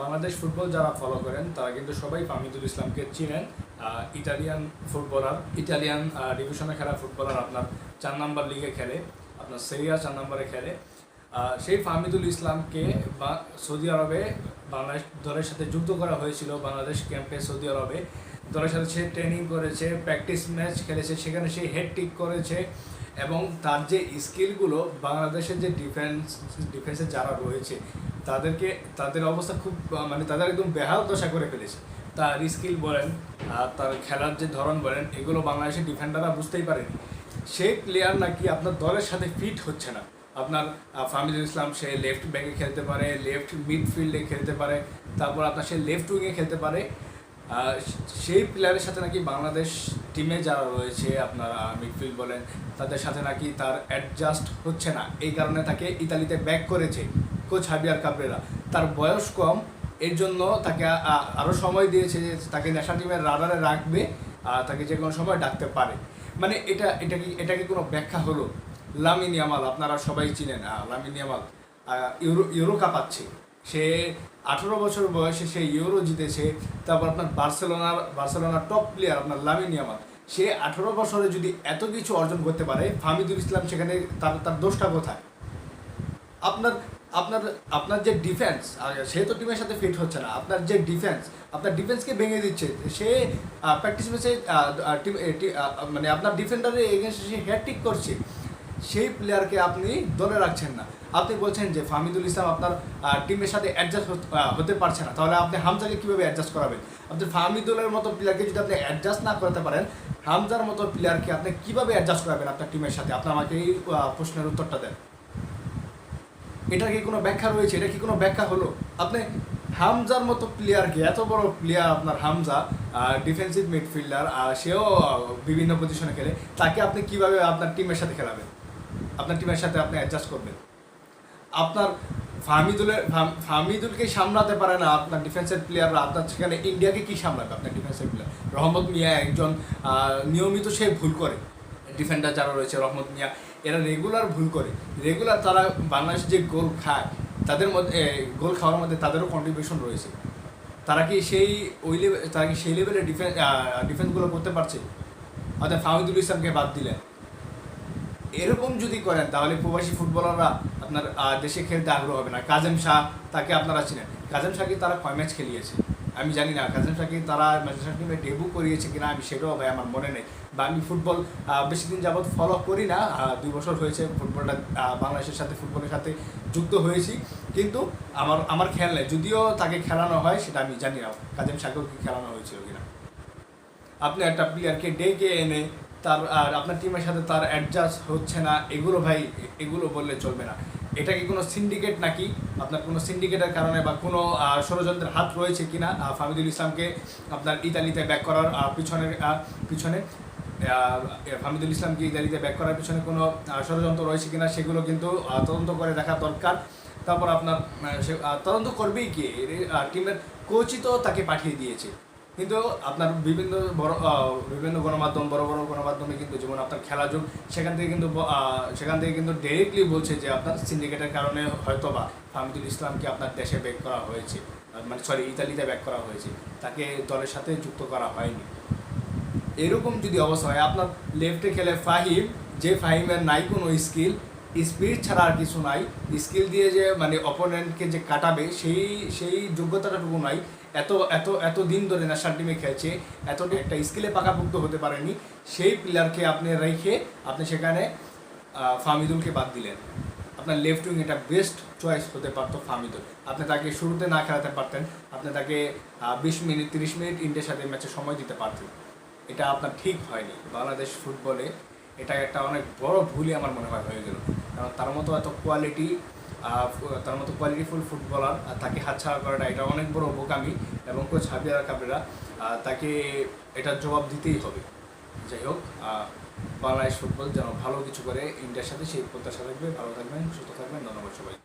Bangladesh football যারা follow করেন, তারা কিন্তু সবাই ফাহমিদুল ইসলামকে চিনেন। ইটালিয়ান ফুটবলার ইটালিয়ান ডিভিশনে খেলা ফুটবলার আপনার চার নাম্বার লিগে খেলে, আপনার সেরিয়া চার নম্বরে খেলে। সেই ফাহমিদুল ইসলামকে বা, সৌদি আরবে বাংলাদেশ দলের সাথে যুক্ত করা হয়েছিল, বাংলাদেশ ক্যাম্পে সৌদি আরবে। দলের সাথে সে ট্রেনিং করেছে প্র্যাকটিস ম্যাচ খেলেছে, সেখানে সে হেড টিক করেছে। এবং তার যে স্কিলগুলো, বাংলাদেশের যে ডিফেন্স, ডিফেন্সে যারা রয়েছে, তাদেরকে, তাদের অবস্থা খুব মানে তাদের একদম বেহাল দশা করে ফেলেছে। তার স্কিল বলেন, আর তার খেলার যে ধরন বলেন, এগুলো বাংলাদেশের ডিফেন্ডাররা বুঝতেই পারেনি। সেই প্লেয়ার নাকি আপনার দলের সাথে ফিট হচ্ছে না। আপনার ফাহমিদুল ইসলাম, সে লেফট ব্যাকে খেলতে পারে লেফট মিডফিল্ডে খেলতে পারে, তারপর আপনার সে লেফট উইংয়ে খেলতে পারে। সেই প্লেয়ারের সাথে নাকি বাংলাদেশ টিমে যারা রয়েছে আপনার মিডফিল্ড বলেন তাদের সাথে নাকি তার অ্যাডজাস্ট হচ্ছে না। এই কারণে তাকে ইতালিতে ব্যাক করেছে কোচ হাবিয়ার কাবরেরা তার বয়স কম এর জন্য তাকে আরও সময় দিয়েছে যে তাকে ন্যাশনাল টিমের রাডারে রাখবে আহ, তাকে যে কোনো সময় ডাকতে পারে। মানে এটা এটা কি এটা কি কোনো ব্যাখ্যা হলো? লামিন ইয়ামাল আপনারা সবাই চিনেন আহ, লামিন ইয়ামাল ইউরো ইউরো কাপাচ্ছে সে আঠারো বছর বয়সে সে ইউরো জিতেছে, তারপর আপনার বার্সেলোনার বার্সেলোনার টপ প্লেয়ার আপনার লামিন ইয়ামাল সে আঠারো বছরে যদি এত কিছু অর্জন করতে পারে ফামিদুল ইসলাম সেখানে তার তার দোষটা কোথায়? আপনার আপনার আপনার যে ডিফেন্স সে তো টিমের সাথে ফিট হচ্ছে না, আপনার যে ডিফেন্স আপনার ডিফেন্সকে ভেঙে দিচ্ছে। সে প্র্যাকটিস ম্যাচে মানে আপনার ডিফেন্ডারের এগেনস্টে সে হ্যাট্রিক করছে। সেই প্লেয়ারকে আপনি দলে রাখছেন না। আপনি বলছেন যে ফাহমিদুল ইসলাম আপনার টিমের সাথে অ্যাডজাস্ট হতে পারছে না। তাহলে আপনি হামজাকে কীভাবে অ্যাডজাস্ট করাবেন? আপনি ফাহমিদুলের মতো প্লেয়ারকে যদি আপনি অ্যাডজাস্ট না করতে পারেন, হামজার মতো প্লেয়ারকে আপনি কীভাবে অ্যাডজাস্ট করাবেন আপনার টিমের সাথে? আপনি আমাকে এই প্রশ্নের উত্তরটা দেন। এটার কি কোনো ব্যাখ্যা রয়েছে? এটা কি কোনো ব্যাখ্যা হলো? আপনি হামজার মতো প্লেয়ারকে এত বড় প্লেয়ার আপনার হামজা ডিফেন্সিভ মিডফিল্ডার সেও বিভিন্ন পজিশনে খেলে, তাকে আপনি কীভাবে আপনার টিমের সাথে খেলাবেন? আপনার টিমের সাথে আপনি অ্যাডজাস্ট করবেন। আপনার ফাহমিদুলের, ফাহ- ফাহমিদুলকে সামলাতে পারে না আপনার ডিফেন্সের প্লেয়াররা আপনার সেখানে ইন্ডিয়াকে কী সামলাবে আপনার ডিফেন্সের প্লেয়ার রহমত মিয়া একজন নিয়মিত সে ভুল করে। ডিফেন্ডার যারা রয়েছে, রহমত মিয়া, এরা রেগুলার ভুল করে। রেগুলার তারা বাংলাদেশ যে গোল খায়, তাদের মধ্যে গোল খাওয়ার মধ্যে তাদেরও কন্ট্রিবিউশন রয়েছে। তারা কি সেই ওই লেভেল তারা কি সেই লেভেলে ডিফেন্স ডিফেন্সগুলো করতে পারছে? অর্থাৎ ফাহমিদুল ইসলামকে বাদ দিলেন। এরকম যদি করেন, তাহলে প্রবাসী ফুটবলাররা আপনার দেশে খেলতে আগ্রহ হবে না। কাজেম শাহ তাকে আপনারা চিনেন। কাজেম শাহকে তারা কয় ম্যাচ খেলিয়েছে? আমি জানি না। কাজেম শাহকে তারা ন্যাশনাল টিমে ডেবু করিয়েছে কিনা, আমি সেটাও ভাই আমার মনে নেই। বা আমি ফুটবল বেশি দিন যাবৎ ফলো করি না। দুই বছর হয়েছে ফুটবলটা বাংলাদেশের সাথে, ফুটবলের সাথে যুক্ত হয়েছি। কিন্তু আমার আমার খেয়াল নেই। যদিও তাকে খেলানো হয়, সেটা আমি জানি না। কাজেম শাহকেও কি খেলানো হয়েছিল কিনা। আপনি একটা প্লেয়ারকে ডেকে এনে তার আর আপনার টিমের সাথে তার অ্যাডজাস্ট হচ্ছে না এগুলো ভাই এগুলো বললে চলবে না। এটা কি কোনো সিন্ডিকেট নাকি? আপনার কোনো সিন্ডিকেটের কারণে বা কোনো ষড়যন্ত্রের হাত রয়েছে কিনা? আহ, ফাহমিদুল ইসলামকে আপনার ইতালিতে ব্যাক করার পিছনে আহ, ফাহমিদুল ইসলামকে ইতালিতে ব্যাক করার পিছনে কোনো ষড়যন্ত্র রয়েছে কি না সেগুলো কিন্তু তদন্ত করে দেখা দরকার। তারপর আপনার সে তদন্ত করবেই কি? টিমের কোচই তো তাকে পাঠিয়ে দিয়েছে। কিন্তু আপনার বিভিন্ন বড় বিভিন্ন গণমাধ্যম, বড় বড় গণমাধ্যমে কিন্তু যেমন আপনার খেলা যুগ, সেখান থেকে কিন্তু সেখান থেকে কিন্তু ডিরেক্টলি বলছে যে আপনার সিন্ডিকেটের কারণে হয়তো বা হামিদুল ইসলামকে আপনার দেশে ব্যাক করা হয়েছে মানে সরি ইতালিতে ব্যাক করা হয়েছে। তাকে দলের সাথে যুক্ত করা হয়নি। এরকম যদি অবস্থা হয়, আপনার লেফটে খেলে ফাহিম, যে ফাহিমের নাই কোনো স্কিল স্পিড ছাড়া আর কিছু নাই। স্কিল দিয়ে যে মানে অপোনেন্টকে যে কাটাবে সেই সেই যোগ্যতাটুকু নাই। এত এত এত দিন ধরে ন্যাশনাল টিমে খেলছে এত একটা স্কিলে পাকাপুক্ত হতে পারেনি। সেই প্লেয়ারকে আপনি রেখে আপনি সেখানে আহ, ফাহমিদুলকে বাদ দিলেন। আপনার লেফট উইং এটা বেস্ট চয়েস হতে পারতো ফাহমিদুল। আপনি তাকে শুরুতে না খেলাতে পারতেন আপনি তাকে বিশ মিনিট তিরিশ মিনিট ইন্ডিয়ার সাথে ম্যাচে সময় দিতে পারতেন। এটা আপনার ঠিক হয়নি। বাংলাদেশ ফুটবলে এটা একটা অনেক বড় ভুলই আমার মনে হয় হয়ে গেল। তার মতো এত কোয়ালিটি তার মতো কোয়ালিটিফুল ফুটবলার তাকে হাতছাড়া করাটা এটা অনেক বড় বোকামি এবং কোচ হাবিয়ারা কাবরেরা তাকে এটার জবাব দিতেই হবে। যাই হোক বাংলাদেশ ফুটবল যেন ভালো কিছু করে, ইন্ডিয়ার সাথে সেই প্রত্যাশা থাকবে। ভালো থাকবেন, সুস্থ থাকবেন। ধন্যবাদ সবাই